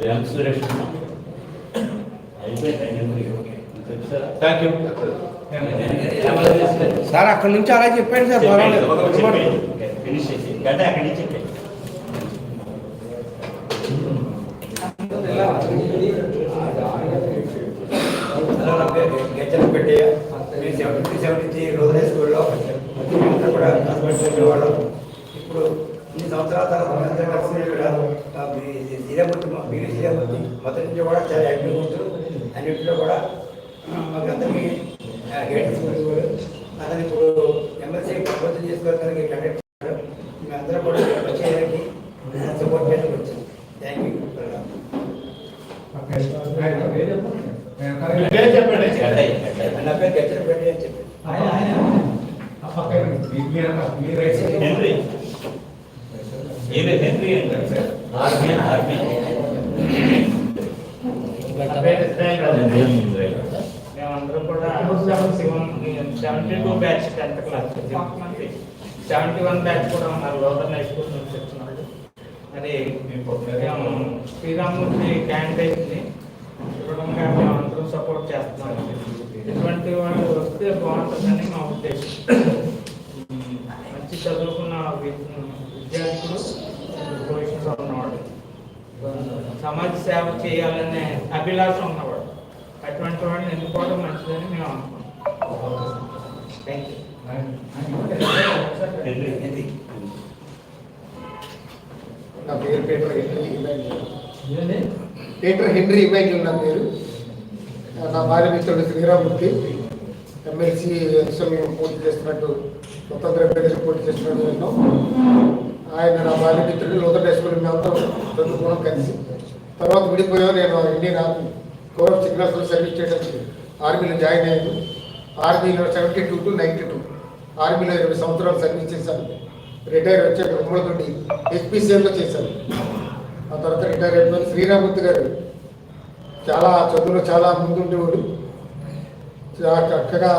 Rank Suresh sir అక్కడ నుంచి అలా చెప్పండి సార్ పర్వాలేదు ఫినిష్ చేసి గడ్డ అక్కడి నుంచి గెచ్చల పెట్టి సెవెంటీ సెవెంటీ రోజుల స్కూల్లో కూడా ఇప్పుడు ఇన్ని సంవత్సరాల తర్వాత ఇక్కడ ఆ, మీ మొదటి నుంచి కూడా చాలా యాక్టివ్ అన్నింటిలో కూడా మాకు మాకందరికీ గైడ్ తీసుకునేవాడు అతను ఇప్పుడు ఎమ్మెల్సీ ప్రపోజల్ చేసుకోవాలి కండక్ట్ చేశాడు మేమందరం కూడా వచ్చేయడానికి సపోర్ట్ చేయడానికి వచ్చాం థ్యాంక్ యూ పేరు చెప్పండి గడ్డ గడ్డ నా పేరు గెచ్చల పెట్టి అని చెప్పి హెన్రీ ఏదే హెన్రీ అంటే ఆర్మీ ఆర్మీ మేమందరం కూడా seventy two batch tenth class seventy one batch కూడా ఉన్నారు లోకల్ హై స్కూల్ నుంచి వచ్చినారు అది మేము శ్రీరామూర్తి క్యాండిడేట్ని దృఢంగా మేము అందరం సపోర్ట్ చేస్తున్నాం. ఇటువంటి వాళ్ళు వస్తే బాగుంటుందని మా ఉద్దేశం. మంచి చదువుకున్న విద్యార్థులు పొజిషన్లో ఉన్నవాడు సమాజ సేవ చేయాలనే అభిలాష ఉన్నవాడు అటువంటి వాడిని ఎన్నుకోవడం మంచిదని మేము అనుకున్నాం థ్యాంక్ యూ నా పేరు పీటర్ డేటర్ హెన్రీ ఇమాన్యుయల్ నా పేరు. నా భార్య మిత్రుడు శ్రీరామూర్తి. ఎమ్మెల్సీ ఎలక్షన్ పోటీ చేస్తున్నట్టు స్వతంత్ర అభ్యర్థిగా పోటీ చేస్తున్నట్టు నేను. ఆయన నా భార్య మిత్రుడు లోతర్ హై స్కూల్ మేమంతా చదువుకోవడం కలిసి. తర్వాత విడిపోయాం నేను ఇండియన్ ఆర్మీ కోర్ సిగ్నల్స్లో సర్వీస్ చేయడానికి ఆర్మీలో జాయిన్ అయ్యాను. ఆర్మీలో seventy two to ninety two. ఆర్మీలో ఇరవై సంవత్సరాలు సర్వీస్ చేశాను. రిటైర్ వచ్చాక ఉమ్మడితోటి ఎస్పీసీఎల్లో చేశాను. ఆ తర్వాత రిటైర్ అయిపోయిన శ్రీరామూర్తి గారు. చాలా చదువులో చాలా ముందుండేవాడు. చాలా చక్కగా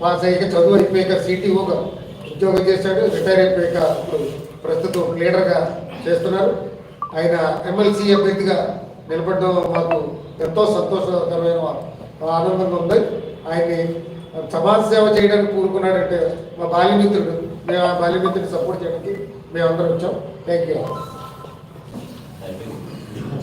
పాస్ అయ్యాక చదువు అయిపోయాక సిటీఓగా ఉద్యోగం చేశాడు. రిటైర్ అయిపోయాక ఇప్పుడు ప్రస్తుతం లీడర్గా చేస్తున్నారు. ఆయన ఎమ్మెల్సీ అభ్యర్థిగా నిలబడడం మాకు ఎంతో సంతోషకరమైన ఆనందంగా ఉంది. ఆయన్ని సమాజ సేవ చేయడానికి కూరుకున్నాడంటే మా బాల్యమిత్రుడు మేము ఆ బాల్యమిత్రుడిని సపోర్ట్ చేయడానికి మేము వచ్చాం. థ్యాంక్ యూ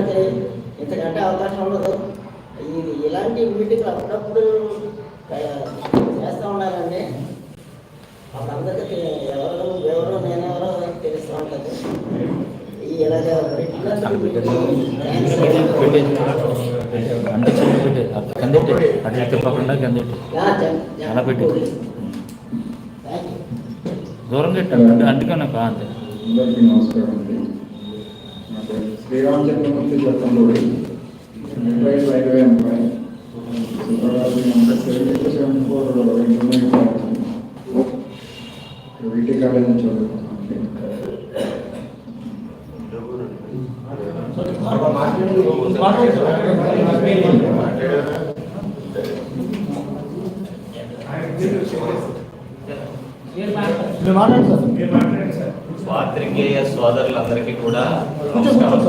చేసుకోవడానికి ఇంతకంటే అవకాశం ఉండదు. ఈ ఇలాంటి మీటింగ్లు అప్పుడప్పుడు చేస్తూ ఉన్నారండి వాళ్ళందరికీ ఎవరు ఎవరు నేనెవరో తెలుస్తూ ఉంటుంది. ఈ ఇలాగ తిప్పకుండా కందెట్టి యా, జన్- జన్- అలా పెట్టు. Thank you. దూరం పెట్టండి. అందుకన్నా కా అంతే అందరికీ నమస్కారం అండి. పేరు Sriramachandramurthy చట్టంలోడి employee railway employee Subrahmanyam number seventy two seventy four VT college నుంచి చదువుకున్నాను పాత్రికేయ సోదరులందరికీ కూడా నమస్కారం.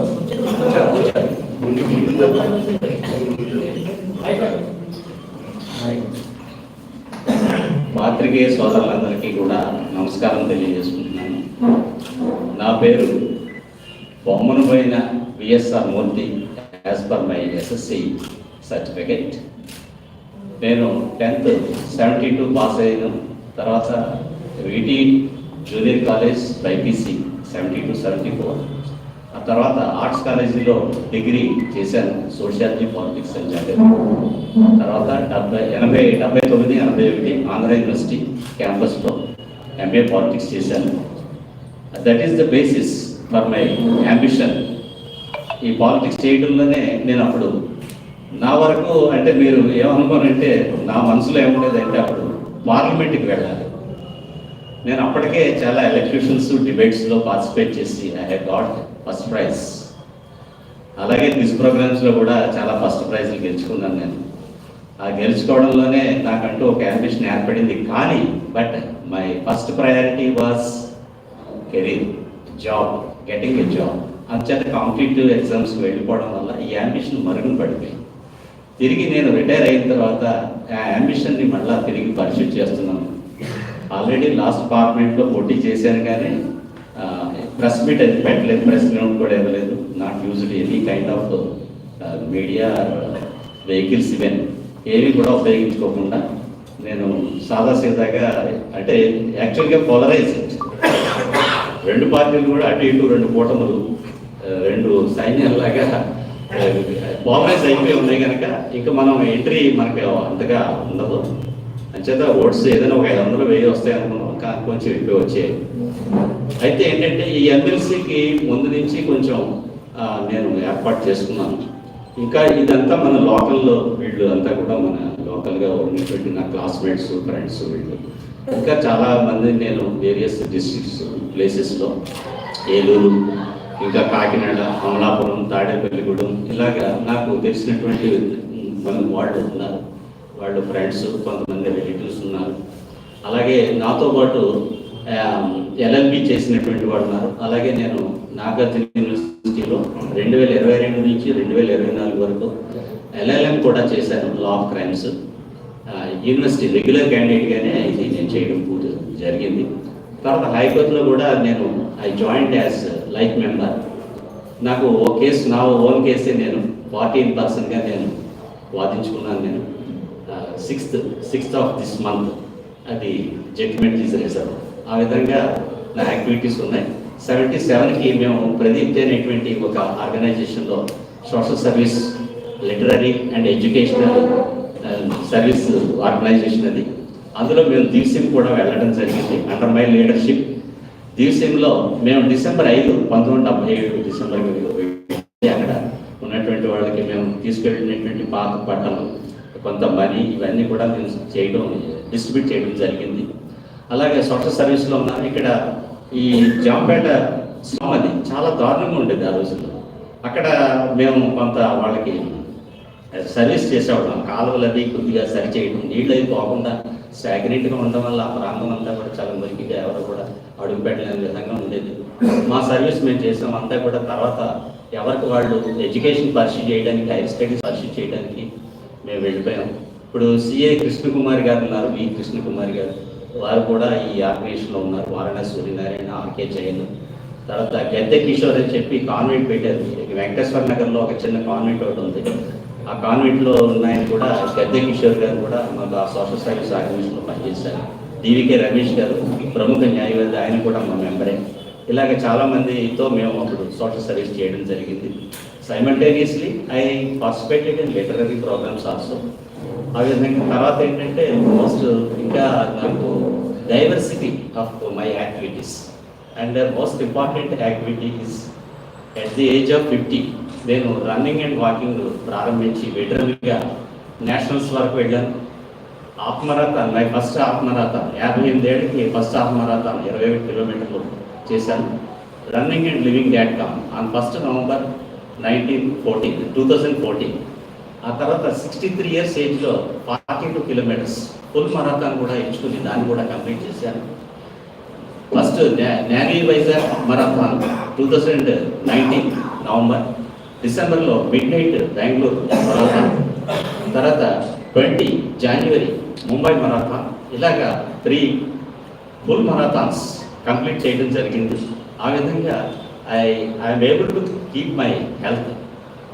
పాత్రికేయ సోదరులందరికీ కూడా నమస్కారం తెలియజేసుకుంటున్నాను. నా పేరు బొమ్మను పోయిన VSR Murthy as per my SSC certificate నేను టెన్త్ సెవెంటీ టూ పాస్ అయ్యాను తర్వాత VT junior college BiPC seventy two seventy four. ఆ తర్వాత ఆర్ట్స్ కాలేజీలో డిగ్రీ చేశాను సోషియాలజీ పాలిటిక్స్ అని జెండర్ తర్వాత డెబ్బై ఎనభై డెబ్బై తొమ్మిది ఎనభై ఒకటి ఆంధ్ర యూనివర్సిటీ క్యాంపస్లో ఎంఏ పాలిటిక్స్ చేశాను. That is the basis for my ambition ఈ పాలిటిక్స్ చేయడంలోనే నేను అప్పుడు నా వరకు అంటే మీరు ఏమనుకోనంటే నా మనసులో ఏముండేదంటే అప్పుడు పార్లమెంట్కి వెళ్ళాలి. నేను అప్పటికే చాలా ఎలక్ట్రిషన్స్ డిబేట్స్లో పార్టిసిపేట్ చేసి I have got first prize అలాగే క్విజ్ ప్రోగ్రామ్స్లో కూడా చాలా ఫస్ట్ ప్రైజ్లు గెలుచుకున్నాను నేను. ఆ గెలుచుకోవడంలోనే నాకంటూ ఒక అంబిషన్ ఏర్పడింది. కానీ but my first priority was career job getting a job అంచేత కాంపిటేటివ్ ఎగ్జామ్స్కి వెళ్ళిపోవడం వల్ల ఈ అంబిషన్ మరుగున పడిపోయింది. తిరిగి నేను రిటైర్ అయిన తర్వాత ఆ అంబిషన్ని మళ్ళీ తిరిగి పర్సూట్ చేస్తున్నాను. ఆల్రెడీ లాస్ట్ పార్లమెంట్లో పోటీ చేశాను కానీ ప్రెస్ మీట్ అది పెట్టలేదు ప్రెస్ మీట్ కూడా ఇవ్వలేదు. Not used any kind of media vehicles ఇవన్నీ ఏవి కూడా ఉపయోగించుకోకుండా నేను సాదాసీదాగా అంటే యాక్చువల్గా పోలరైజ్ రెండు పార్టీలు కూడా అటు ఇటు రెండు కూటములు రెండు సైన్యాలలాగా పోలరైజ్ అయిపోయి ఉన్నాయి కనుక ఇంకా మనం ఎంట్రీ మనకి అంతగా ఉండదు. అంచేత ఓట్స్ ఏదైనా ఒక ఐదు వందలు వెయ్యి వస్తాయి అనుకున్నాం. కానీ కొంచెం ఎక్కువ వచ్చాయి అయితే ఏంటంటే ఈ ఎమ్మెల్సీకి ముందు నుంచి కొంచెం నేను ఏర్పాటు చేసుకున్నాను. ఇంకా ఇదంతా మన లోకల్లో వీళ్ళు అంతా కూడా మన లోకల్గా ఉన్నటువంటి నా క్లాస్మేట్స్ ఫ్రెండ్స్ వీళ్ళు. ఇంకా చాలా మంది నేను వేరియస్ డిస్ట్రిక్ట్స్ ప్లేసెస్లో ఏలూరు ఇంకా కాకినాడ అమలాపురం తాడేపల్లిగూడెం ఇలాగా నాకు తెలిసినటువంటి మన వాళ్ళు ఉన్నారు. వాళ్ళు ఫ్రెండ్స్ కొంతమంది రిలేటివ్స్ ఉన్నారు. అలాగే నాతో పాటు ఎల్ఎల్బి చేసినటువంటి వాళ్ళు ఉన్నారు. అలాగే నేను నాగార్జున యూనివర్సిటీలో రెండు వేల ఇరవై రెండు నుంచి రెండు వేల ఇరవై నాలుగు వరకు ఎల్ఎల్ఎం కూడా చేశాను law of crimes university regular క్యాండిడేట్గానే ఇది నేను చేయడం పూర్తి జరిగింది. తర్వాత హైకోర్టులో కూడా నేను I joined as life member నాకు ఓ కేసు నా ఓన్ కేసే నేను ఫార్టీన్ పర్సెంట్గా నేను వాదించుకున్నాను నేను. Sixth sixth of this month అది జడ్జిమెంట్ ఈజ్ ఆ విధంగా నా యాక్టివిటీస్ ఉన్నాయి. సెవెంటీ సెవెన్కి మేము ప్రదీప్తి అనేటువంటి ఒక ఆర్గనైజేషన్లో social service literary and educational service organisation అది. అందులో మేము దీప్సిమ్ కూడా వెళ్ళడం జరిగింది అండర్ మై లీడర్షిప్ దీప్సిమ్లో మేము డిసెంబర్ ఐదు పంతొమ్మిది డెబ్బై ఏడు డిసెంబర్ అక్కడ ఉన్నటువంటి వాళ్ళకి మేము తీసుకెళ్ళినటువంటి పాత బట్టలు కొంత మనీ ఇవన్నీ కూడా మేము చేయడం డిస్ట్రిబ్యూట్ చేయడం జరిగింది. అలాగే సోషల్ సర్వీస్లో ఉన్న ఇక్కడ ఈ జాంపేట స్లామ్ అది చాలా దారుణంగా ఉండేది ఆ రోజుల్లో. అక్కడ మేము కొంత వాళ్ళకి సర్వీస్ చేసేవాళ్ళం. కాలువలు అవి కొద్దిగా సరి చేయడం నీళ్ళు అవి పోకుండా స్టాగ్నెంట్గా ఉండడం వల్ల ఆ ప్రాంతం అంతా కూడా చాలా మురికిగా ఎవరు కూడా అడుగు పెట్టలేని విధంగా ఉండేది. మా సర్వీస్ మేము చేసాం. అంతా కూడా తర్వాత ఎవరికి వాళ్ళు ఎడ్యుకేషన్ పర్సూ చేయడానికి హైయర్ స్టడీస్ పర్సూ చేయడానికి మేము వెళ్ళిపోయాం. ఇప్పుడు సిఏ కృష్ణకుమారి గారు ఉన్నారు వి కృష్ణకుమారి గారు. వారు కూడా ఈ ఆర్గనైజేషన్లో ఉన్నారు వారణాసి సూర్యనారాయణ ఆర్కే జైన్. తర్వాత గద్దె కిషోర్ అని చెప్పి కాన్వెంట్ పెట్టారు. వెంకటేశ్వర నగర్లో ఒక చిన్న కాన్వెంట్ ఒకటి ఉంది. ఆ కాన్వెంట్లో ఉన్నాయని కూడా గద్దె కిషోర్ గారు కూడా మాకు ఆ సోషల్ సర్వీస్ ఆర్గనైజేషన్లో పనిచేశారు. డివికే రమేష్ గారు ప్రముఖ న్యాయవాది ఆయన కూడా మా మెంబరే. ఇలాగ చాలామందితో మేము అప్పుడు సోషల్ సర్వీస్ చేయడం జరిగింది. Simultaneously I participated in literary programs also ఆ విధంగా తర్వాత ఏంటంటే మోస్ట్ ఇంకా నాకు diversity of my activities and most important activity is at the age of fifty నేను రన్నింగ్ అండ్ వాకింగ్ ప్రారంభించి వెటరన్గా నేషనల్స్ వరకు వెళ్ళాను. Half marathon my first half marathon యాభై ఎనిమిదేళ్ళకి ఫస్ట్ హాఫ్ మరాథాన్ ఇరవై ఒకటి కిలోమీటర్లు చేశాను. Running and living dot com on first November nineteen fourteen two thousand fourteen. ఆ తర్వాత సిక్స్టీ త్రీ ఇయర్స్ ఏజ్లో forty two kilometers full marathon కూడా ఎంచుకుని దాన్ని కూడా కంప్లీట్ చేశాను first navy Vizag marathon two thousand nineteen November. డిసెంబర్లో మిడ్ నైట్ బెంగళూరు మరాథాన్ తర్వాత ట్వంటీ జనవరి ముంబై మరాథాన్ ఇలాగా త్రీ ఫుల్ మరాథాన్స్ కంప్లీట్ చేయడం జరిగింది. ఆ విధంగా I I'm able to keep my health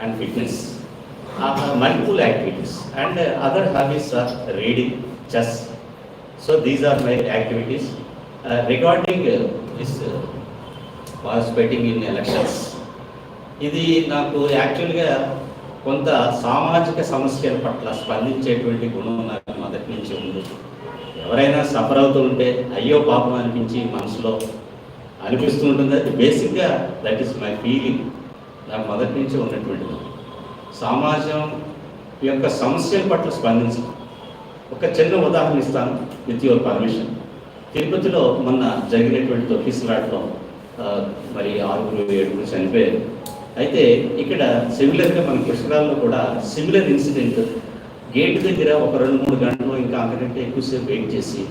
and fitness multiple activities and other hobbies are reading chess so these are my activities recording is participating in elections ఇది నాకు యాక్చువల్గా కొంత సామాజిక సమస్యల పట్ల స్పందించేటువంటి గుణం నాకు మొదటి నుంచి ఉంది. ఎవరైనా సఫర్ అవుతూ ఉంటే అయ్యో పాపం అనిపించి మనసులో అనిపిస్తూ ఉంటుంది అది బేసిక్గా దట్ ఈస్ మై ఫీలింగ్ నాకు మొదటి నుంచి ఉన్నటువంటిది. సమాజం యొక్క సమస్యల పట్ల స్పందించడం. ఒక చిన్న ఉదాహరణ ఇస్తాను విత్ యువర్ పర్మిషన్. తిరుపతిలో మొన్న జరిగినటువంటి తొక్కిసలాటలో మరి ఆరుగురు ఏడుగురు చనిపోయారు. అయితే ఇక్కడ సిమిలర్గా మన పుష్కరాల్లో కూడా సిమిలర్ ఇన్సిడెంట్ గేట్ దగ్గర ఒక రెండు మూడు గంటలు ఇంకా అంతకంటే ఎక్కువసేపు వెయిట్ చేసి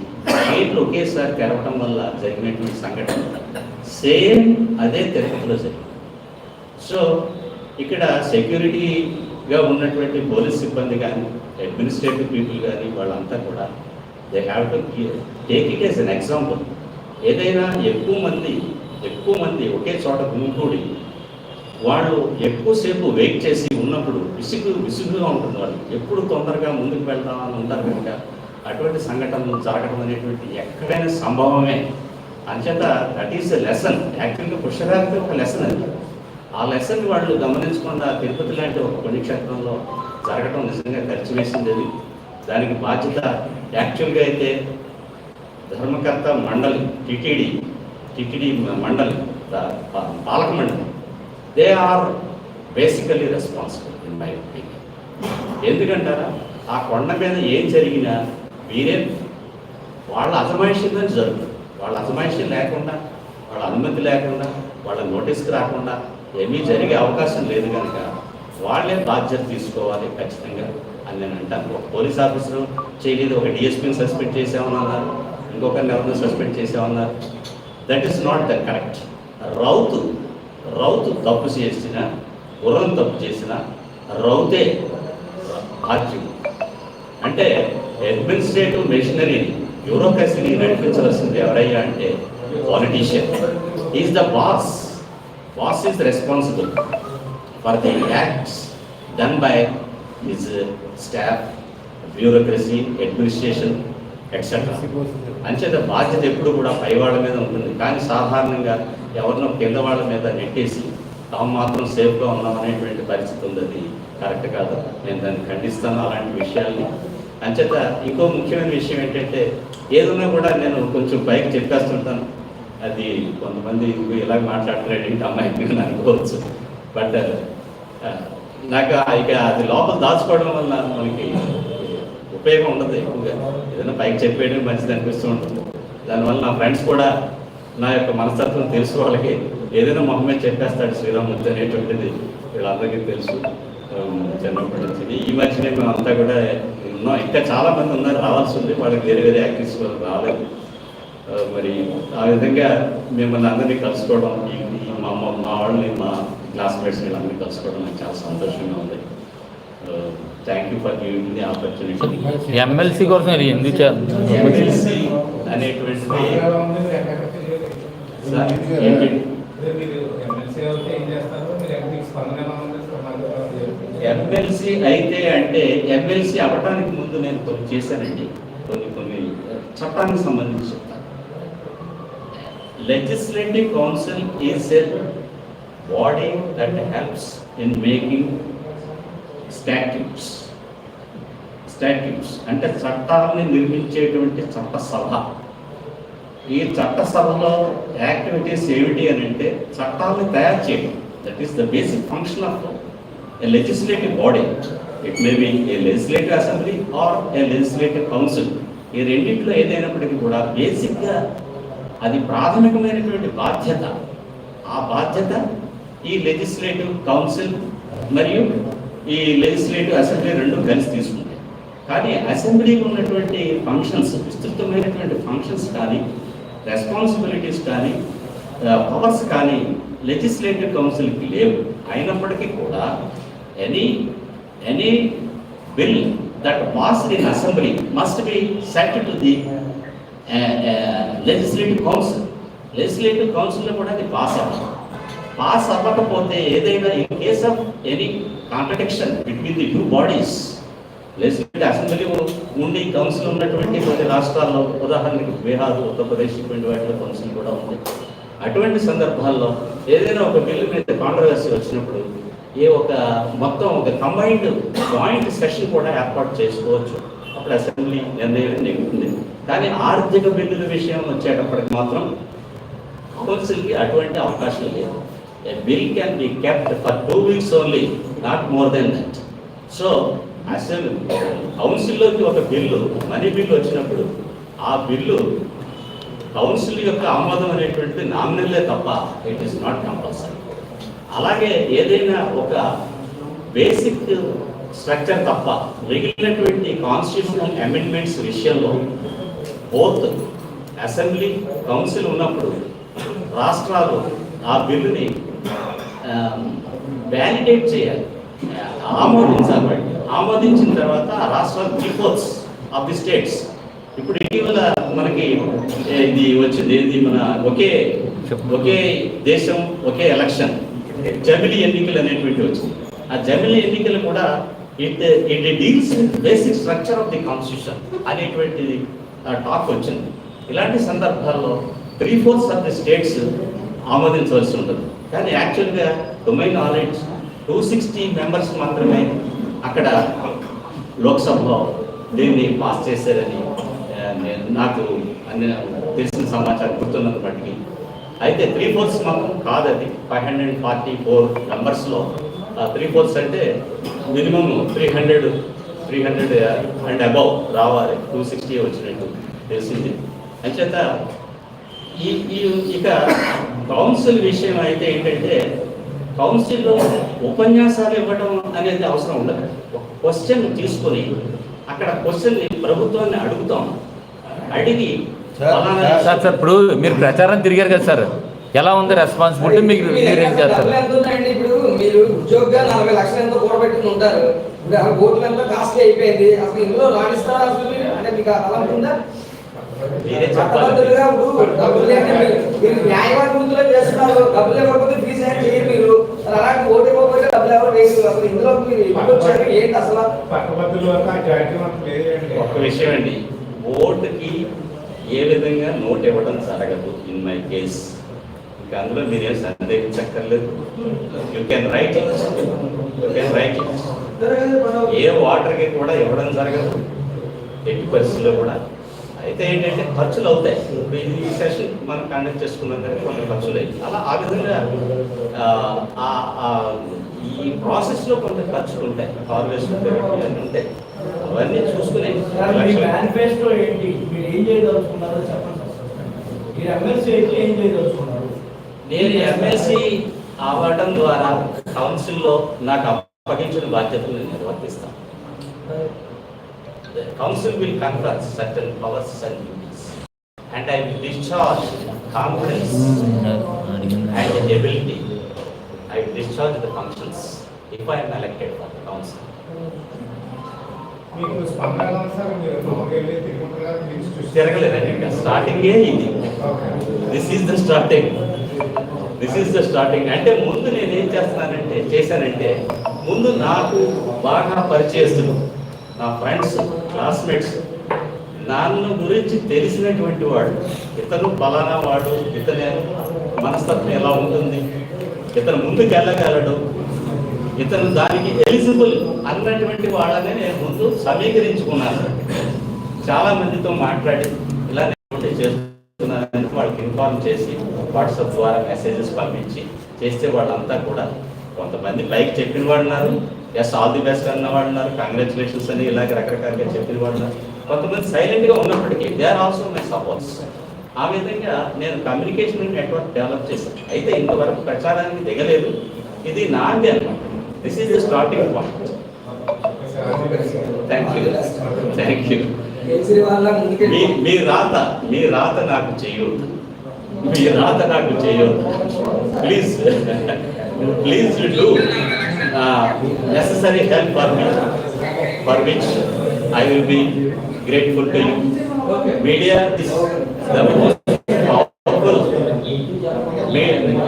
గేట్లు ఒకేసారి తెరవటం వల్ల జరిగినటువంటి సంఘటన సేమ్ అదే తిరుపతిలో జరిగింది. సో ఇక్కడ సెక్యూరిటీగా ఉన్నటువంటి పోలీస్ సిబ్బంది కానీ అడ్మినిస్ట్రేటివ్ పీపుల్ కానీ వాళ్ళంతా కూడా they have to take it as an example ఏదైనా ఎక్కువ మంది ఎక్కువ మంది ఒకే చోట గుమికూడి వాళ్ళు ఎక్కువసేపు వెయిట్ చేసి ఉన్నప్పుడు విసుగు విసుగుగా ఉంటుంది వాళ్ళు ఎప్పుడు తొందరగా ముందుకు వెళ్తామని ఉంటారు కనుక అటువంటి సంఘటనలు జరగడం అనేటువంటి ఎక్కడైనా సంభవమే. అంచేత దట్ ఈస్ ఎ లెసన్ యాక్చువల్గా పుష్కరానికి ఒక లెసన్ అది. ఆ లెసన్ వాళ్ళు గమనించకుండా తిరుపతి లాంటి ఒక పుణ్యక్షేత్రంలో జరగడం నిజంగా ఖర్చు వేసింది అది దానికి బాధ్యత యాక్చువల్గా అయితే ధర్మకర్త మండలి టిటిడి టిటిడి మండలి పాలక మండలి they are basically responsible in my opinion ఎందుకంటారా? ఆ కొండ మీద ఏం జరిగినా మీరే వాళ్ళ అజమాయిషీలో జరుగుతుంది. వాళ్ళ అజమాయిషీ లేకుండా వాళ్ళ అనుమతి లేకుండా వాళ్ళ నోటీస్కి రాకుండా ఏమీ జరిగే అవకాశం లేదు కనుక వాళ్ళే బాధ్యత తీసుకోవాలి ఖచ్చితంగా అని నేను అంటాను. ఒక పోలీస్ ఆఫీసర్ చేయలేదు ఒక డిఎస్పీని సస్పెండ్ చేసామని అన్నారు ఇంకొకరిని ఎవరిని suspend చేసామన్నారు that is not the correct రౌతు రౌతు తప్పు చేసిన గుర్రం తప్పు చేసిన రౌతే బాధ్యం అంటే అడ్మినిస్ట్రేటివ్ మెషినరీ బ్యూరోక్రసీని నడిపించవలసింది ఎవరయ్యా అంటే politician is the boss boss is responsible for the acts done by his staff bureaucracy administration etcetera అంచేత బాధ్యత ఎప్పుడు కూడా పై వాళ్ళ మీద ఉంటుంది. కానీ సాధారణంగా ఎవరినో కింద వాళ్ళ మీద నెట్టేసి తాము మాత్రం సేఫ్గా ఉన్నాం అనేటువంటి పరిస్థితి ఉంది అది. కరెక్ట్ కాదు. నేను దాన్ని ఖండిస్తాను అలాంటి విషయాల్ని. అంచేత ఇంకో ముఖ్యమైన విషయం ఏంటంటే ఏదన్నా కూడా నేను కొంచెం పైకి చెప్పేస్తుంటాను. అది కొంతమంది "ఇదిగో ఇలా మాట్లాడుతున్నాడు ఏంటి అమ్మాయి అని అనుకోవచ్చు. బట్ నాకు ఇక అది లోపల దాచుకోవడం వల్ల మనకి ఉపయోగం ఉండదు ఎక్కువగా. ఏదైనా పైకి చెప్పేయడం మంచిది అనిపిస్తూ ఉంటుంది. దానివల్ల నా ఫ్రెండ్స్ కూడా నా యొక్క మనస్తత్వం తెలుసు వాళ్ళకి. ఏదైనా మొహమే చెప్పేస్తాడు శ్రీరామూర్తి అనేటువంటిది వీళ్ళందరికీ తెలుసు. చిన్నప్పటి నుంచి. ఈ మధ్యనే మేము అంతా కూడా ఉన్నాం. ఇంకా చాలా మంది ఉన్నారు రావాల్సి ఉంది. వాళ్ళకి వేరే వేరే యాక్టివ్స్ రాలేదు. మరి ఆ విధంగా మిమ్మల్ని అందరినీ కలుసుకోవడం మా మా మా వాళ్ళని మా క్లాస్మేట్స్ వీళ్ళందరినీ కలుసుకోవడం నాకు చాలా సంతోషంగా ఉంది. Thank you for giving the opportunity MLC కోసం ఇది ఎందుకు ఎమ్మెల్సీ? మీరు ఎమ్మెల్సీ అయితే ఎమ్మెల్సీ అంటే ఎమ్మెల్సీ అవ్వడానికి ముందు నేను కొన్ని చేశానండి కొన్ని కొన్ని చట్టానికి సంబంధించి చెప్తాను legislative council is a body that helps in making statutes statutes అంటే చట్టాలని నిర్మించేటువంటి చట్టసభ. ఈ చట్టసభలో యాక్టివిటీస్ ఏమిటి అని అంటే చట్టాలను తయారు చేయడం. That is the basic function of a legislative body it may be a legislative assembly or a legislative council ఈ రెండింటిలో ఏదైనప్పటికీ కూడా బేసిక్గా అది ప్రాథమికమైనటువంటి బాధ్యత. ఆ బాధ్యత ఈ లెజిస్లేటివ్ కౌన్సిల్ మరియు ఈ లెజిస్లేటివ్ అసెంబ్లీ రెండు కలిసి తీసుకుంటాయి కానీ అసెంబ్లీకి ఉన్నటువంటి ఫంక్షన్స్ విస్తృతమైనటువంటి ఫంక్షన్స్ కానీ రెస్పాన్సిబిలిటీస్ కానీ పవర్స్ కానీ లెజిస్లేటివ్ కౌన్సిల్కి లేవు. అయినప్పటికీ కూడా any any bill that passed in assembly must be set to the legislative council legislative కౌన్సిల్లో కూడా అది పాస్ అవ్వాలి పాస్ అవ్వకపోతే ఏదైనా in case of any contradiction between the two bodies legislative assembly ఉండి కౌన్సిల్ ఉన్నటువంటి కొన్ని రాష్ట్రాల్లో ఉదాహరణకి బీహార్ ఉత్తరప్రదేశ్ ఇటువంటి వాటిలో కౌన్సిల్ కూడా ఉంది. అటువంటి సందర్భాల్లో ఏదైనా ఒక బిల్లు మీద కాంట్రవర్సీ వచ్చినప్పుడు ఏ ఒక మొత్తం ఒక కంబైన్డ్ జాయింట్ సెషన్ కూడా ఏర్పాటు చేసుకోవచ్చు. అప్పుడు అసెంబ్లీ నిర్ణయం నెగ్గుతుంది. కానీ ఆర్థిక బిల్లుల విషయం వచ్చేటప్పటికి మాత్రం కౌన్సిల్కి అటువంటి అవకాశం లేదు. A bill can be kept for two weeks only not more than that so అసలు కౌన్సిల్లోకి ఒక బిల్లు మనీ బిల్లు వచ్చినప్పుడు ఆ బిల్లు కౌన్సిల్ యొక్క ఆమోదం అనేటువంటిది నామినల్లే తప్ప ఇట్ ఈస్ నాట్ కంపల్సరీ అలాగే ఏదైనా ఒక బేసిక్ స్ట్రక్చర్ తప్ప మిగిలినటువంటి కాన్స్టిట్యూషనల్ అమెండ్మెంట్స్ విషయంలో బోత్ అసెంబ్లీ కౌన్సిల్ ఉన్నప్పుడు రాష్ట్రాలు ఆ బిల్లుని వ్యాలిడేట్ చేయాలి. ఆమోదించాలి. ఆమోదించిన తర్వాత రాష్ట్ర రాష్ట్రాలు ఆఫ్ ది స్టేట్స్ ఇప్పుడు ఇటీవల మనకి ఇది వచ్చింది ఇది మన ఒకే ఒకే దేశం ఒకే ఎలక్షన్ జమిలీ ఎన్నికలు అనేటువంటి వచ్చింది. ఆ జమిలీ ఎన్నికలు కూడా it it deals basic structure of the constitution అనేటువంటి టాక్ వచ్చింది. ఇలాంటి సందర్భాల్లో three fourths of the states ఆమోదించవలసి ఉంటుంది. కానీ యాక్చువల్గా domain knowledge two sixty members మాత్రమే అక్కడ లోక్సభలో దీన్ని పాస్ చేశారని నేను నాకు అన్ని తెలిసిన సమాచారం గుర్తున్నది బట్టి అయితే త్రీ ఫోర్త్స్ మాత్రం కాదు అది. ఫైవ్ హండ్రెడ్ ఫార్టీ ఫోర్ మెంబర్స్లో త్రీ ఫోర్త్స్ అంటే minimum three hundred three hundred and above రావాలి. టూ సిక్స్టీ వచ్చినట్టు తెలిసింది. అంచేత ఈ ఈ ఇక కౌన్సిల్ విషయం అయితే ఏంటంటే కౌన్సిల్లో ఉపన్యాసాలు ఇవ్వడం అనేది అవసరం ఉండదు. ఒక క్వశ్చన్ తీసుకొని అక్కడ క్వశ్చన్ని ప్రభుత్వాన్ని అడుగుతాం. అడిగి సార్ సార్ ఇప్పుడు మీరు ప్రచారం తిరిగారు కదా సార్. ఎలా ఉంది రెస్పాన్సిబిలిటీ మీకు మీరు ఏం చేస్తారు? ఇప్పుడు? మీరు ఉద్యోగంగా నలభై లక్షలు ఎంతో కూడబెట్టుకుని ఉంటారు. ఇప్పుడు ఆ ఓట్లు ఎంతో కాస్ట్లీ అయిపోయింది. అసలు ఇందులో రాణిస్తారా అసలు అంటే మీకు తలం ఉందా మీరే చెప్పాలి మీరు- మీరు న్యాయవాద వృత్తిలో చేస్తున్నారు. డబ్బులు ఇవ్వకపోతే ఫీజు ఏం చేయరు మీరు? మరి అలాంటి ఓటు ఇవ్వకపోతే డబ్బులు ఎవరు వేయరు అసలు ఇందులో మీరు ఎందుకు వచ్చారు? ఏంటి అసలు? పక్కపత్తుల వరకు ఆ జాడ్యం అంత లేదండి. ఒక విషయం అండి. ఓటుకి ఏ విధంగా నోట్ ఇవ్వడం జరగదు ఇన్ మై కేస్. ఇంకా అందులో మీరేం సందేహించక్కర్లేదు. You can write you can write a వాటర్కి కూడా ఇవ్వడం జరగదు. ఎట్టి పరిస్థితుల్లో కూడా. అయితే ఏంటంటే ఖర్చులు అవుతాయి. ఇప్పుడు ఈ సెషన్ మనం కండక్ట్ చేసుకున్నాం కానీ కొన్ని ఖర్చులు అయ్యి. అలా ఆ విధంగా ఈ ప్రాసెస్లో కొంత ఖర్చులు ఉంటాయి. హార్వెస్ట్ ఉంటాయి. అవన్నీ చూసుకునే మేనిఫెస్టో ఏంటి? మీరు ఏం చేయదలుచుకున్నారో చెప్పండి మీరు ఎమ్మెల్సీ అయితే ఏం చేయదలుచుకున్నారు? నేను ఎమ్మెల్సీ అవ్వడం ద్వారా కౌన్సిల్లో నాకు అప్పగించిన బాధ్యతలు నేను నిర్వర్తిస్తాను. Council will confer certain powers and duties and I will discharge confidence and ability. I will discharge the functions if I am elected for the council. తిరగలేదండి ఇంకా స్టార్టింగే ఇది. This is the starting this is the starting అంటే ముందు నేను ఏం చేస్తున్నానంటే చేశానంటే ముందు నాకు బాగా పరిచయస్తులు నా ఫ్రెండ్స్ క్లాస్మేట్స్ నన్ను గురించి తెలిసినటువంటి వాడు ఇతను ఫలానా వాడు ఇతనే మనస్తత్వం ఎలా ఉంటుంది? ఇతను ముందుకు వెళ్ళగలడు. ఇతను దానికి ఎలిజిబుల్ అన్నటువంటి వాళ్ళని నేను ముందు సమీకరించుకున్నాను. చాలా మందితో మాట్లాడి ఇలా నేను చేస్తున్నానని వాళ్ళకి ఇన్ఫార్మ్ చేసి వాట్సాప్ ద్వారా మెసేజెస్ పంపించి చేస్తే వాళ్ళంతా కూడా కొంతమంది పైకి చెప్పిన వాళ్ళు ఉన్నారు. ఎస్ ఆల్ ది బెస్ట్ అన్న వాళ్ళు ఉన్నారు కంగ్రాచులేషన్స్ అని ఇలాగ రకరకాలుగా చెప్పిన వాళ్ళు ఉన్నారు కొంతమంది సైలెంట్గా ఉన్నప్పటికీ they are also my supports ఆ విధంగా నేను కమ్యూనికేషన్ నెట్వర్క్ డెవలప్ చేశాను. అయితే ఇంతవరకు ప్రచారానికి దిగలేదు. ఇది నాంది అనమాట this is the starting point thank you thank you మీ మీ రాత మీ రాత నాకు చేయొద్దు మీ రాత నాకు చేయొద్దు please please do uh, necessary help for me, for which I will be grateful to you. Media is the most powerful medium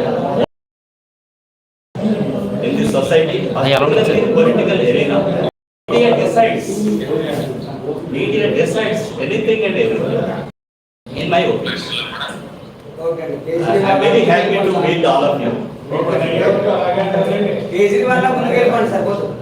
in this society, particularly in political arena. Media decides. Media decides anything and everything. In my opinion, I am very happy to meet all of you. Kejriwal ముందుకు వెళ్ళిపోండి సరిపోతుంది